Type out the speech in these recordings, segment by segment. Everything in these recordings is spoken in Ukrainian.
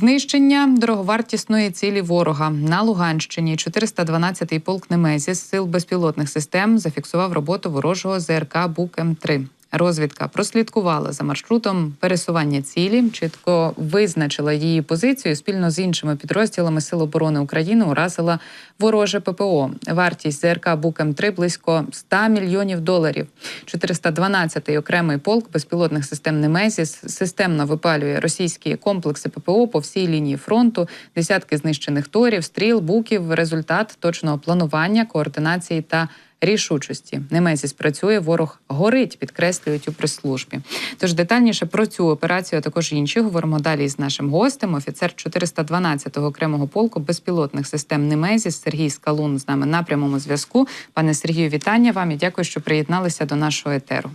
Знищення дороговартісної цілі ворога на Луганщині. 412-й полк Немезіс сил безпілотних систем зафіксував роботу ворожого ЗРК Бук М3. Розвідка прослідкувала за маршрутом пересування цілі, чітко визначила її позицію. Спільно з іншими підрозділами Сил оборони України уразила вороже ППО. Вартість ЗРК Бук М3 близько 100 мільйонів доларів. 412-й окремий полк безпілотних систем Немезіс системно випалює російські комплекси ППО по всій лінії фронту. Десятки знищених торів, стріл, буків. Результат точного планування, координації та рішучості. Немезіс працює, ворог горить, підкреслюють у прес-службі. Тож детальніше про цю операцію, а також інші говоримо далі з нашим гостем. Офіцер 412-го окремого полку безпілотних систем Немезіс Сергій Скалун з нами на прямому зв'язку. Пане Сергію, вітання вам і дякую, що приєдналися до нашого етеру.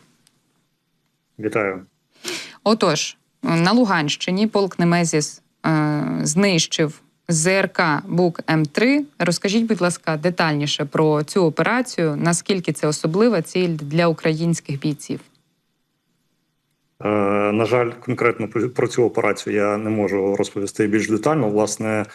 Вітаю. Отож, на Луганщині полк Немезіс е, знищив ЗРК Бук М3. Розкажіть, будь ласка, детальніше про цю операцію. Наскільки це особлива ціль для українських бійців? Е, на жаль, конкретно про- цю операцію я не можу розповісти більш детально. Власне,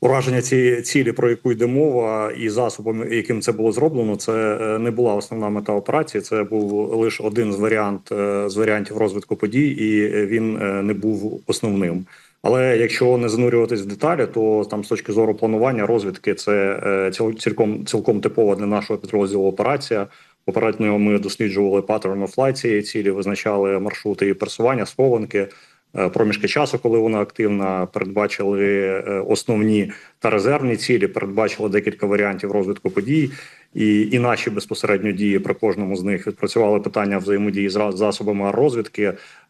ураження цієї цілі, про яку йде мова, і засобом, яким це було зроблено, це е, не була основна мета операції. Це був лише один з варіант е, з варіантів розвитку подій, і він не був основним. Але якщо не занурюватись в деталі, то там з точки зору планування розвідки це е, цілком цілком типова для нашого підрозділу операція. Попередньо ми досліджували паттерн оф цієї цілі, визначали маршрути і пересування, схованки, проміжки часу, коли вона активна, передбачили е, основні та резервні цілі, передбачили декілька варіантів розвитку подій. І, і наші безпосередньо дії при кожному з них відпрацювали питання взаємодії з засобами розвідки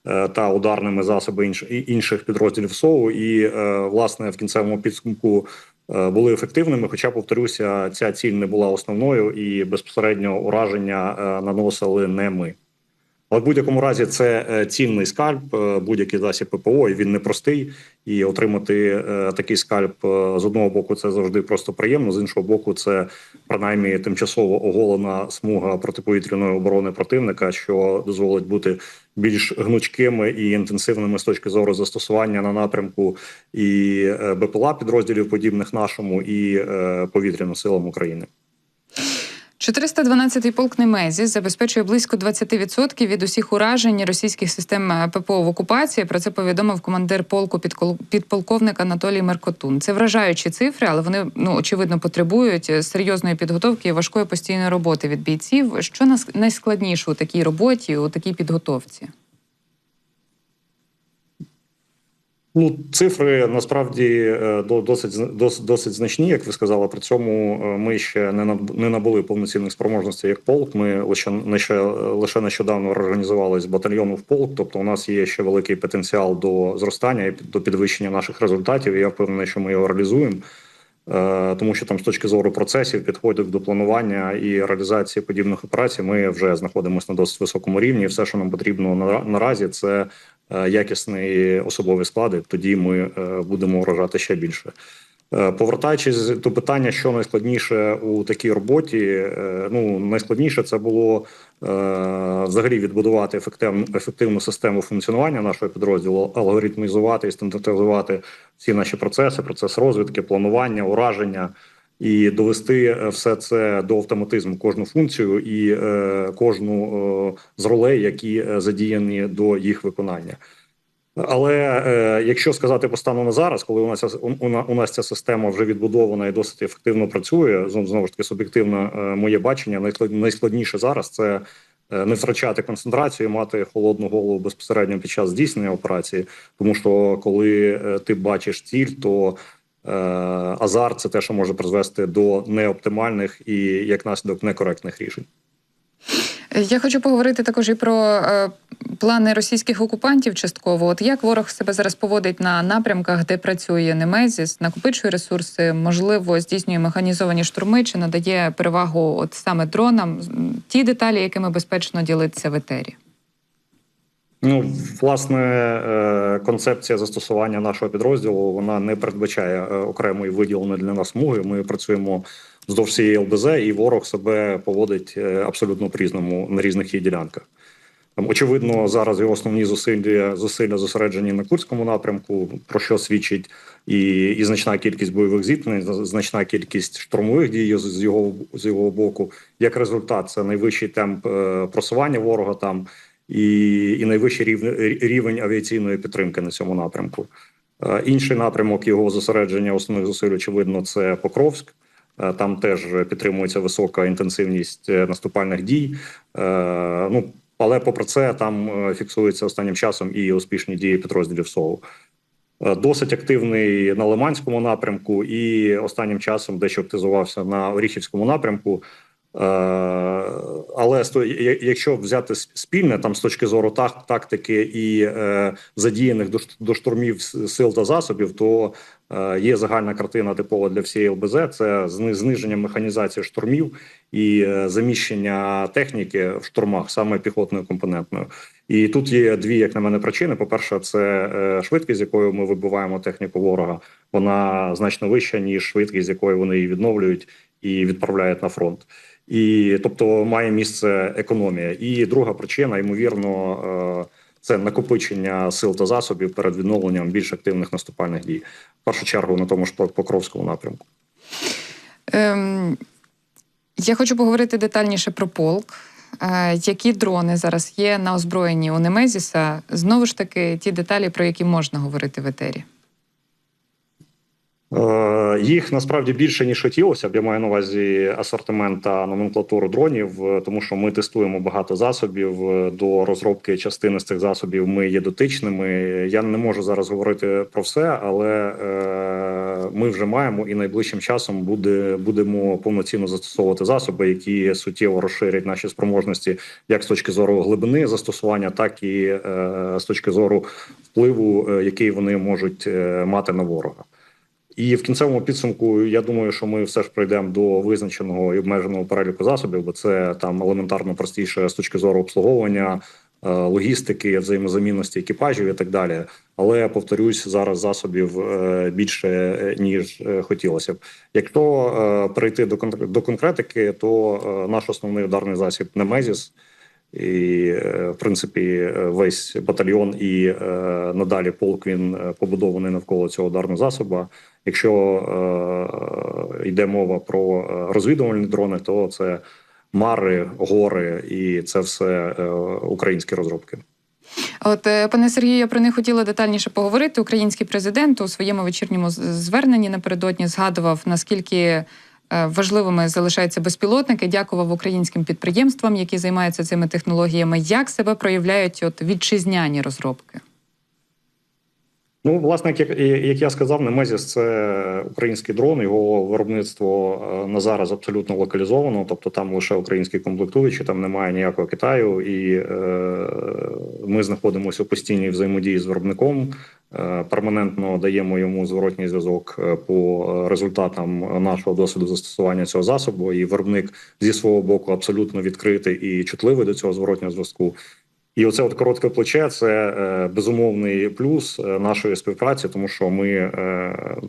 е, та ударними засобами інш, інших підрозділів СОУ. І е, власне в кінцевому підсумку е, були ефективними. Хоча, повторюся, ця ціль не була основною, і безпосередньо ураження е, наносили не ми. Але в будь-якому разі це е, цінний скальп, е, будь-який засіб ППО, і він непростий. І отримати е, такий скальп з одного боку це завжди просто приємно, з іншого боку, це принаймні тимчасово оголена смуга протиповітряної оборони противника, що дозволить бути більш гнучкими і інтенсивними з точки зору застосування на напрямку і БПЛА підрозділів, подібних нашому, і повітряним силам України. 412-й полк Немезі забезпечує близько 20% від усіх уражень російських систем е, ППО в окупації. Про це повідомив командир полку підполковник Анатолій Меркотун. Це вражаючі цифри, але вони ну очевидно потребують е, серйозної підготовки і важкої постійної роботи від бійців. Що найскладніше у такій роботі, у такій підготовці? Ну, цифри насправді е, до- досить зна- дос- досить значні, як ви сказали. При цьому е, ми ще не не набули повноцінних спроможностей як полк. Ми лише лише, лише нещодавно організувалися з батальйону в полк. Тобто, у нас є ще великий потенціал до зростання і до підвищення наших результатів. І я впевнений, що ми його реалізуємо. Е, Тому що там з точки зору процесів, підходів до планування і реалізації подібних операцій, ми вже знаходимося на досить високому рівні. І все, що нам потрібно на- наразі, це е, якісний особовий склад. Тоді ми е, будемо вражати ще більше. Е, Повертаючись до питання, що найскладніше у такій роботі, е, ну найскладніше це було е, взагалі відбудувати ефективну ефективну систему функціонування нашого підрозділу, алгоритмізувати і стандартизувати всі наші процеси, процес розвідки, планування, ураження. І довести все це до автоматизму, кожну функцію і кожну з ролей, які задіяні до їх виконання. Але е, якщо сказати по стану на зараз, коли у нас у, у, нас ця система вже відбудована і досить ефективно працює, знову ж таки суб'єктивне е, моє бачення. найсклад- Найскладніше зараз це е, не втрачати концентрацію, мати холодну голову безпосередньо під час здійснення операції. Тому що коли е, ти бачиш ціль, то е, азарт це те, що може призвести до неоптимальних і як наслідок некоректних рішень. Я хочу поговорити також і про е, плани російських окупантів частково. От як ворог себе зараз поводить на напрямках, де працює Немезіс, накопичує ресурси, можливо, здійснює механізовані штурми чи надає перевагу от саме дронам. Ті деталі, якими безпечно ділитися в етері. Ну, власне, е, концепція застосування нашого підрозділу вона не передбачає е, окремої виділеної для нас смуги. Ми працюємо вздовж всієї ЛБЗ, і ворог себе поводить е, абсолютно по різному на різних її ділянках. Там, очевидно, зараз його основні зусилля зусилля зосереджені на Курському напрямку, про що свідчить і, і значна кількість бойових зіткнень, значна кількість штурмових дій з з його з його боку. Як результат, це найвищий темп е, просування ворога там і, і найвищий рівень, рівень авіаційної підтримки на цьому напрямку. Е, Інший напрямок його зосередження основних зусиль, очевидно, це Покровськ. Е, Там теж підтримується висока інтенсивність е, наступальних дій. Е, Ну але попри це, там фіксуються останнім часом і успішні дії підрозділів СОУ. Досить активний на Лиманському напрямку, і останнім часом дещо активізувався на Оріхівському напрямку. Але якщо взяти спільне там з точки зору тактики і задіяних до, штурмів сил та засобів, то є загальна картина типова для всієї ЛБЗ. Це зниження механізації штурмів і е, заміщення техніки в штурмах саме піхотною компонентною. І тут є дві, як на мене, причини. По перше, це е, швидкість, з якою ми вибиваємо техніку ворога. Вона значно вища ніж швидкість, з якою вони її відновлюють і відправляють на фронт. І тобто має місце економія. І друга причина, ймовірно, е, це накопичення сил та засобів перед відновленням більш активних наступальних дій. В першу чергу на тому ж Покровському напрямку. Ем, я хочу поговорити детальніше про полк. Е, які дрони зараз є на озброєнні у Немезіса? Знову ж таки, ті деталі, про які можна говорити в етері. Е, Їх насправді більше ніж хотілося б. Я маю на увазі асортимент та номенклатуру дронів, е, тому що ми тестуємо багато засобів е, до розробки частини з цих засобів. Ми є дотичними. Я не можу зараз говорити про все, але ми вже маємо і найближчим часом буде будемо повноцінно застосовувати засоби, які суттєво розширять наші спроможності, як з точки зору глибини застосування, так і з точки зору впливу, який вони можуть мати на ворога. І в кінцевому підсумку я думаю, що ми все ж прийдемо до визначеного і обмеженого переліку засобів, бо це там елементарно простіше з точки зору обслуговування, е, логістики, взаємозамінності екіпажів і так далі. Але повторюсь, зараз засобів е, більше е, ніж хотілося б. Якщо перейти до конкр- конкретики, то наш основний ударний засіб Немезіс. І, е, в принципі, е, весь батальйон і е, надалі полк він побудований навколо цього ударного засоба. Якщо е, йде мова про розвідувальні дрони, то це мари, гори, і це все е, українські розробки. От, пане Сергію, я про них хотіла детальніше поговорити. Український президент у своєму вечірньому зверненні напередодні згадував, наскільки важливими залишаються безпілотники. Дякував українським підприємствам, які займаються цими технологіями. Як себе проявляють от вітчизняні розробки? Ну, власне, як, як я сказав, Немезіс це український дрон. Його виробництво е, на зараз абсолютно локалізовано. Тобто там лише українські комплектуючі, там немає ніякого Китаю, і е, ми знаходимося у постійній взаємодії з виробником. Е, перманентно даємо йому зворотній зв'язок е, по результатам нашого досвіду застосування цього засобу. І виробник зі свого боку абсолютно відкритий і чутливий до цього зворотнього зв'язку. І оце от коротке плече це е, безумовний плюс нашої співпраці, тому що ми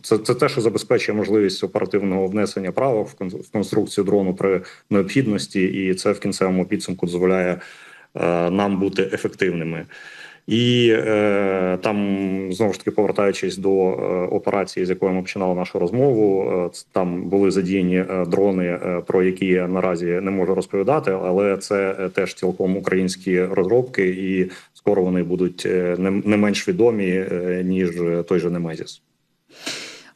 це, це те, що забезпечує можливість оперативного внесення правок в конструкцію дрону при необхідності, і це в кінцевому підсумку дозволяє нам бути ефективними. І е, там знову ж таки повертаючись до е, операції, з якої ми починали нашу розмову, е, там були задіяні е, дрони, е, про які я наразі не можу розповідати, але це е, теж цілком українські розробки, і скоро вони будуть е, не, не менш відомі е, ніж той же Немезіс.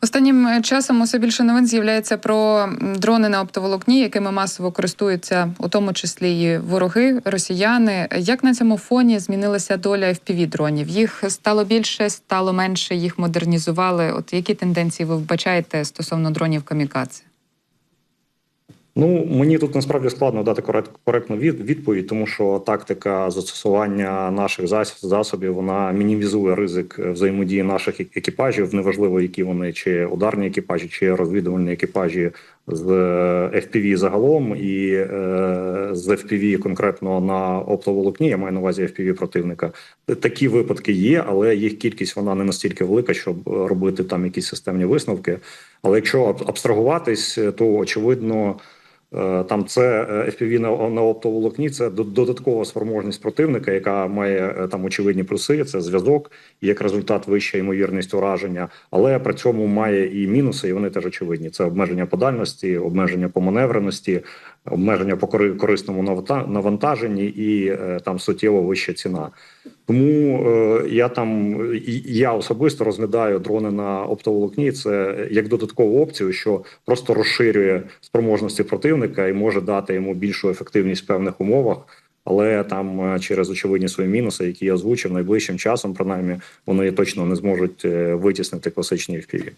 Останнім е, часом усе більше новин з'являється про дрони на оптоволокні, якими масово користуються, у тому числі і вороги, росіяни. Як на цьому фоні змінилася доля fpv дронів? Їх стало більше, стало менше, їх модернізували. От які тенденції ви вбачаєте стосовно дронів камікадзе? Ну мені тут насправді складно дати корект, коректну від, відповідь, тому що тактика застосування наших засобів вона мінімізує ризик взаємодії наших екіпажів. Неважливо, які вони чи ударні екіпажі, чи розвідувальні екіпажі з е, FPV загалом, і е, з FPV конкретно на оптоволокні. Я маю на увазі FPV противника. Такі випадки є, але їх кількість вона не настільки велика, щоб е, робити там якісь системні висновки. Але якщо абстрагуватись, то очевидно. Е, Там це е, FPV на, на оптоволокні, це до- додаткова спроможність противника, яка має е, там очевидні плюси. Це зв'язок, як результат вища ймовірність ураження, але при цьому має і мінуси, і вони теж очевидні. Це обмеження по дальності, обмеження по маневреності, обмеження по кори- корисному навантаженні і там суттєво вища ціна. Тому е, я там я особисто розглядаю дрони на оптоволокні. Це як додаткову опцію, що просто розширює спроможності противника і може дати йому більшу ефективність в певних умовах. Але там е, через очевидні свої мінуси, які я озвучив, найближчим часом, принаймні, вони точно не зможуть е, витіснити класичні FPV.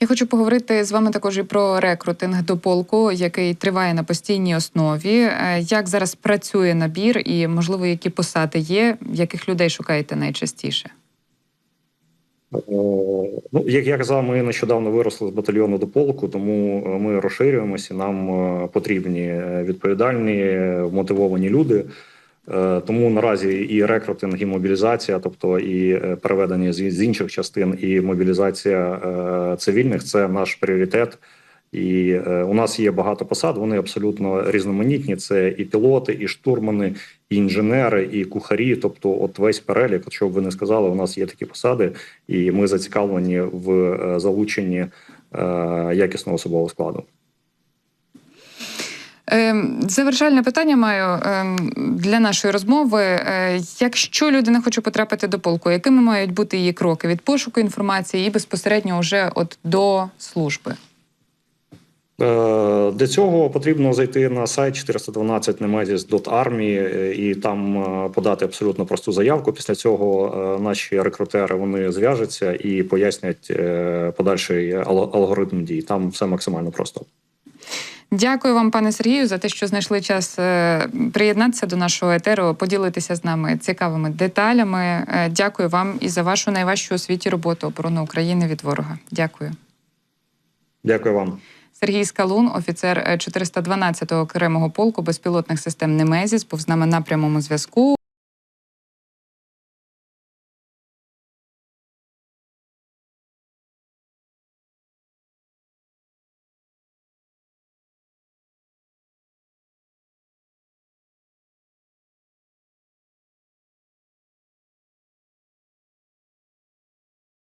Я хочу поговорити з вами також і про рекрутинг до полку, який триває на постійній основі. Е, Як зараз працює набір, і можливо, які посади є, яких людей шукаєте найчастіше? Е, Ну, як я казав, ми нещодавно виросли з батальйону до полку, тому е, ми розширюємося. Нам потрібні відповідальні, мотивовані люди. Е, Тому наразі і рекрутинг, і мобілізація, тобто і е, переведення з інших частин, і мобілізація е, цивільних це наш пріоритет. І у нас є багато посад. Вони абсолютно різноманітні. Це і пілоти, і штурмани, і інженери, і кухарі. Тобто, от весь перелік, от що б ви не сказали, у нас є такі посади, і ми зацікавлені в залученні якісного особового складу. Ем, Завершальне питання маю ем, для нашої розмови. Е, Якщо людина хоче потрапити до полку, якими мають бути її кроки від пошуку інформації і безпосередньо вже от до служби? Е, Для цього потрібно зайти на сайт 412 nemezis.army е, і там подати абсолютно просту заявку. Після цього наші рекрутери вони зв'яжуться і пояснять подальший алгоритм дій. Там все максимально просто. Дякую вам, пане Сергію, за те, що знайшли час е, приєднатися до нашого етеру, поділитися з нами цікавими деталями. Е, Дякую вам і за вашу найважчу у світі роботу оборони України від ворога. Дякую. Дякую вам. Сергій Скалун, офіцер е, 412-го окремого полку безпілотних систем Немезіс, був з нами на прямому зв'язку.